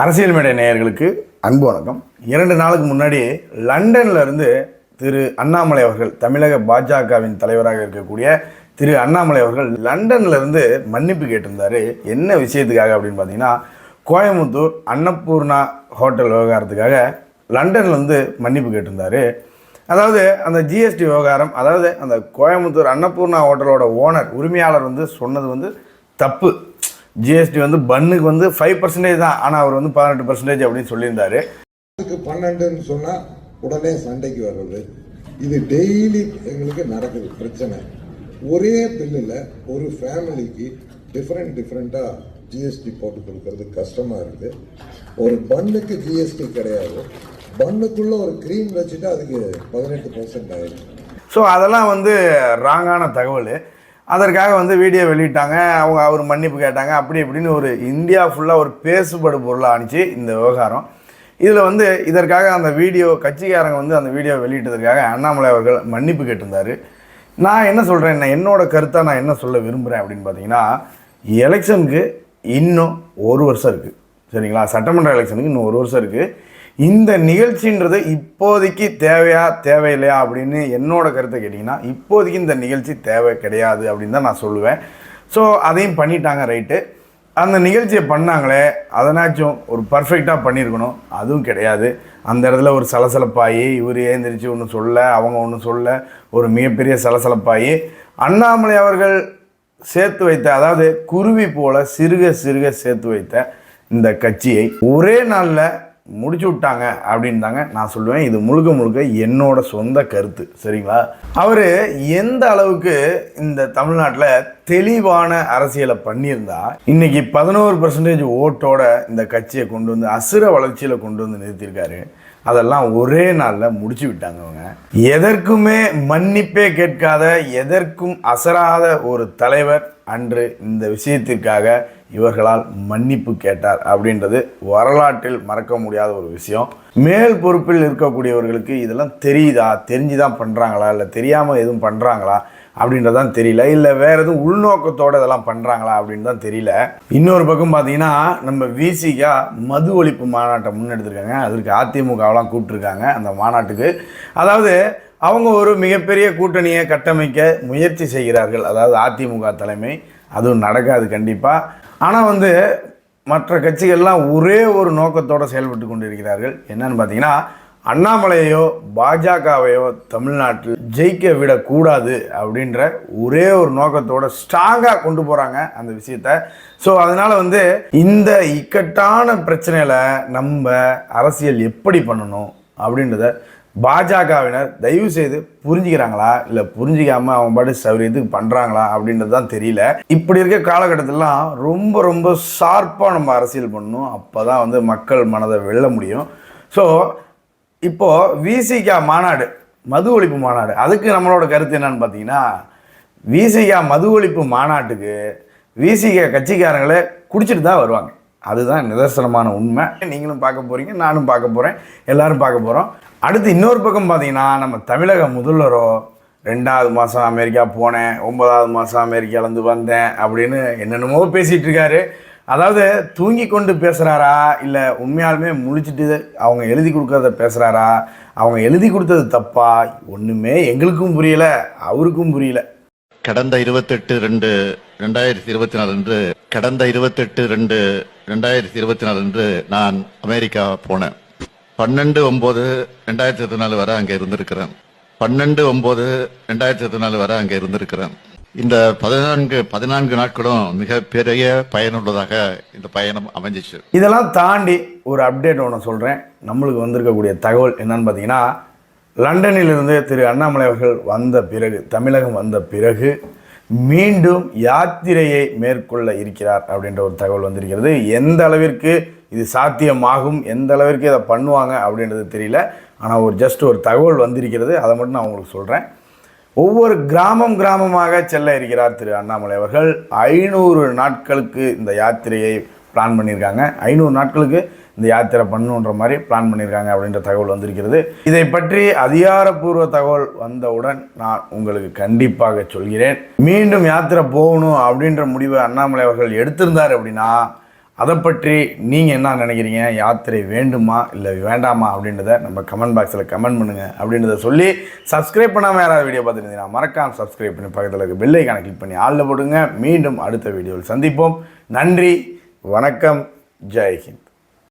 அரசியல் மேடை நேயர்களுக்கு அன்பு வணக்கம். இரண்டு நாளுக்கு முன்னாடி லண்டன்ல இருந்து திரு அண்ணாமலை அவர்கள் தமிழக பாஜகவின் தலைவராக இருக்கக்கூடிய திரு அண்ணாமலை அவர்கள் லண்டன்ல இருந்து மன்னிப்பு கேட்டிருந்தாரு. என்ன விஷயத்துக்காக அப்படின்னு பார்த்தீங்கன்னா கோயம்புத்தூர் அன்னபூர்ணா ஹோட்டல் விவகாரத்துக்காக லண்டன்ல இருந்து மன்னிப்பு கேட்டிருந்தாரு. அதாவது அந்த ஜிஎஸ்டி விவகாரம் அதாவது அந்த கோயம்புத்தூர் அன்னபூர்ணா ஹோட்டலோட ஓனர் உரிமையாளர் வந்து சொன்னது வந்து தப்பு. ஜிஎஸ்டி வந்து பன்னுக்கு வந்து ஃபைவ் பர்சன்டேஜ் தான். ஆனால் அவர் வந்து பதினெட்டு பர்சன்டேஜ் அப்படின்னு சொல்லியிருந்தாரு. இதுக்கு பன்னெண்டுன்னு சொன்னா உடனே சண்டைக்கு வர்றது. இது டெய்லி எங்களுக்கு நடக்குது பிரச்சனை. ஒரே பில்லில் ஒரு ஃபேமிலிக்கு டிஃப்ரெண்ட் டிஃப்ரெண்ட்டாக ஜிஎஸ்டி போட்டு கொடுக்கறது கஷ்டமா இருக்கு. ஒரு பன்னுக்கு ஜிஎஸ்டி கிடையாது. பன்னுக்குள்ள ஒரு க்ரீம் வச்சுட்டு அதுக்கு பதினெட்டு பர்சன்ட் ஆயிடுச்சு. ஸோ அதெல்லாம் வந்து ராங்கான தகவல். அதற்காக வந்து வீடியோ வெளியிட்டாங்க. அவங்க அவர் மன்னிப்பு கேட்டாங்க. அப்படி இப்படின்னு ஒரு இந்தியா ஃபுல்லாக ஒரு பேசுபடு பொருளாக ஆணிச்சு இந்த விவகாரம். இதில் வந்து இதற்காக அந்த வீடியோ கட்சிக்காரங்க வந்து அந்த வீடியோ வெளியிட்டதற்காக அண்ணாமலை அவர்கள் மன்னிப்பு கேட்டிருந்தார். நான் என்ன சொல்கிறேன் என்னோட கருத்தை நான் என்ன சொல்ல விரும்புகிறேன் அப்படின்னு பார்த்தீங்கன்னா எலெக்ஷனுக்கு இன்னும் ஒரு வருஷம் இருக்குது சரிங்களா? சட்டமன்ற எலெக்ஷனுக்கு இன்னும் ஒரு வருஷம் இருக்குது இந்த நிகழ்ச்சின்றது இப்போதைக்கு தேவையா தேவையில்லையா அப்படின்னு என்னோட கருத்தை கேட்டிங்கன்னா இப்போதைக்கு இந்த நிகழ்ச்சி தேவை கிடையாது அப்படின்னு தான் நான் சொல்லுவேன். ஸோ அதையும் பண்ணிட்டாங்க ரைட்டு அந்த நிகழ்ச்சியை பண்ணாங்களே அதனாச்சும் ஒரு பர்ஃபெக்டாக பண்ணியிருக்கணும். அதுவும் கிடையாது. அந்த இடத்துல ஒரு சலசலப்பாயி இவர் ஏந்திரிச்சு ஒன்று சொல்ல அவங்க ஒன்று சொல்ல ஒரு மிகப்பெரிய சலசலப்பாயி. அண்ணாமலை அவர்கள் சேர்த்து வைத்த அதாவது குருவி போல சிறுக சிறுக சேர்த்து வைத்த இந்த கட்சியை ஒரே நாளில் முடிச்சு விட்டாங்க அப்படின்னு தாங்க நான் சொல்லுவேன். இது முழுக்க முழுக்க என்னோட சொந்த கருத்து. சரிங்களா? அவர் எந்த அளவுக்கு இந்த தமிழ்நாட்டில் தெளிவான அரசியலை பண்ணியிருந்தா இன்னைக்கு பதினோரு பர்சன்டேஜ் ஓட்டோட இந்த கட்சியை கொண்டு வந்து அசுர வளர்ச்சியில் கொண்டு வந்து நிறுத்தியிருக்காரு. அதெல்லாம் ஒரே நாளில் முடிச்சு விட்டாங்க அவங்க. எதற்குமே மன்னிப்பே கேட்காத எதற்கும் அசராத ஒரு தலைவர் அன்று இந்த விஷயத்திற்காக இவர்களால் மன்னிப்பு கேட்டார் அப்படின்றது வரலாற்றில் மறக்க முடியாத ஒரு விஷயம். மேல் பொறுப்பில் இருக்கக்கூடியவர்களுக்கு இதெல்லாம் தெரியுதா? தெரிஞ்சு தான் பண்ணுறாங்களா இல்லை தெரியாமல் எதுவும் பண்ணுறாங்களா அப்படின்றதான் தெரியல. இல்லை வேறு எதுவும் உள்நோக்கத்தோடு இதெல்லாம் பண்ணுறாங்களா அப்படின்னு தான் தெரியல. இன்னொரு பக்கம் பார்த்தீங்கன்னா நம்ம விசிகா மது ஒழிப்பு மாநாட்டை முன்னெடுத்திருக்காங்க. அதற்கு அதிமுகவெல்லாம் கூப்பிட்டுருக்காங்க அந்த மாநாட்டுக்கு. அதாவது அவங்க ஒரு மிகப்பெரிய கூட்டணியை கட்டமைக்க முயற்சி செய்கிறார்கள். அதாவது அதிமுக தலைமை. அதுவும் நடக்காது கண்டிப்பாக ஆனால் வந்து மற்ற கட்சிகள்லாம் ஒரே ஒரு நோக்கத்தோடு செயல்பட்டு கொண்டிருக்கிறார்கள். என்னன்னு பார்த்தீங்கன்னா அண்ணாமலையோ பாஜகவையோ தமிழ்நாட்டில் ஜெயிக்க விடக்கூடாது அப்படின்ற ஒரே ஒரு நோக்கத்தோட ஸ்ட்ராங்காக கொண்டு போகிறாங்க அந்த விஷயத்த. ஸோ அதனால் வந்து இந்த இக்கட்டான பிரச்சனையில் நம்ம அரசியல் எப்படி பண்ணணும் அப்படின்றத பாஜகவினர் தயவு செய்து புரிஞ்சுக்கிறாங்களா? இல்லை புரிஞ்சிக்காம அவங்க பாட்டு சௌரியத்துக்கு பண்ணுறாங்களா அப்படின்றது தான் தெரியல. இப்படி இருக்க காலகட்டத்திலலாம் ரொம்ப ரொம்ப ஷார்ப்பாக நம்ம அரசியல் பண்ணணும். அப்போ தான் வந்து மக்கள் மனதை வெல்ல முடியும். ஸோ இப்போது விசிகா மாநாடு மது ஒழிப்பு மாநாடு அதுக்கு நம்மளோட கருத்து என்னன்னு பார்த்தீங்கன்னா விசிகா மது ஒழிப்பு மாநாட்டுக்கு விசிகா கட்சிக்காரங்களே குடிச்சிட்டு தான் வருவாங்க. அதுதான் நிதர்சனமான உண்மை. நீங்களும் பார்க்க போகிறீங்க நானும் பார்க்க போகிறேன் எல்லாரும் பார்க்க போகிறோம் அடுத்து இன்னொரு பக்கம் பார்த்தீங்கன்னா நம்ம தமிழக முதல்வரோ ரெண்டாவது மாதம் அமெரிக்கா போனேன் ஒன்பதாவது மாதம் அமெரிக்காலேருந்து வந்தேன் அப்படின்னு என்னென்னமோ பேசிகிட்டு இருக்காரு அதாவது தூங்கி கொண்டு பேசுகிறாரா இல்லை உண்மையாலுமே முழிச்சிட்டு அவங்க எழுதி கொடுக்கறத பேசுகிறாரா அவங்க எழுதி கொடுத்தது தப்பா ஒன்றுமே எங்களுக்கும் புரியல அவருக்கும் புரியல. கடந்த இருபத்தெட்டு ரெண்டு ரெண்டாயிரத்தி இருபத்தி நாலு அன்று கடந்த இருபத்தெட்டு ரெண்டு ரெண்டாயிரத்தி இருபத்தி நாலு அன்று நான் அமெரிக்கா போனேன். பன்னெண்டு ஒன்பது ரெண்டாயிரத்தி இருபத்தி நாலு வரை அங்கே இருந்திருக்கிறேன். பன்னெண்டு ஒன்பது ரெண்டாயிரத்தி இருபத்தி நாலு வரை அங்கே இருந்திருக்கிறேன். இந்த பதினான்கு பதினான்கு நாட்களும் மிக பெரிய பயனுள்ளதாக இந்த பயணம் அமைஞ்சிச்சு. இதெல்லாம் தாண்டி ஒரு அப்டேட் ஒன்று சொல்கிறேன் நம்மளுக்கு வந்திருக்கக்கூடிய தகவல் என்னன்னு பார்த்தீங்கன்னா லண்டனிலிருந்து திரு அண்ணாமலை அவர்கள் வந்த பிறகு தமிழகம் வந்த பிறகு மீண்டும் யாத்திரையை மேற்கொள்ள இருக்கிறார் அப்படின்ற ஒரு தகவல் வந்திருக்கிறது. எந்த அளவிற்கு இது சாத்தியமாகும் எந்த அளவிற்கு இதை பண்ணுவாங்க அப்படின்றது தெரியல. ஆனால் ஒரு ஜஸ்ட் ஒரு தகவல் வந்திருக்கிறது. அதை மட்டும் நான் உங்களுக்கு சொல்கிறேன் ஒவ்வொரு கிராமம் கிராமமாக செல்ல இருக்கிறார் திரு அண்ணாமலை அவர்கள். ஐநூறு நாட்களுக்கு இந்த யாத்திரையை பிளான் பண்ணியிருக்காங்க. ஐநூறு நாட்களுக்கு இந்த யாத்திரை பண்ணுன்ற மாதிரி பிளான் பண்ணியிருக்காங்க அப்படின்ற தகவல் வந்திருக்கிறது. இதை பற்றி அதிகாரப்பூர்வ தகவல் வந்தவுடன் நான் உங்களுக்கு கண்டிப்பாக சொல்கிறேன். மீண்டும் யாத்திரை போகணும் அப்படின்ற முடிவை அண்ணாமலை அவர்கள் எடுத்திருந்தார் அப்படின்னா அதை பற்றி நீங்கள் என்ன நினைக்கிறீங்க? யாத்திரை வேண்டுமா? இல்லை வேண்டாமா? அப்படின்றத நம்ம கமெண்ட் பாக்ஸில் கமெண்ட் பண்ணுங்கள் அப்படின்றத சொல்லி சப்ஸ்கிரைப் பண்ணாமல் யாராவது வீடியோ பார்த்துருந்தீங்கன்னா மறக்காம சப்ஸ்கிரைப் பண்ணி பக்கத்தில் இருக்க பெல் கிளிக் பண்ணி ஆளில் போடுங்க. மீண்டும் அடுத்த வீடியோவில் சந்திப்போம். நன்றி வணக்கம் ஜெய்ஹிந்த்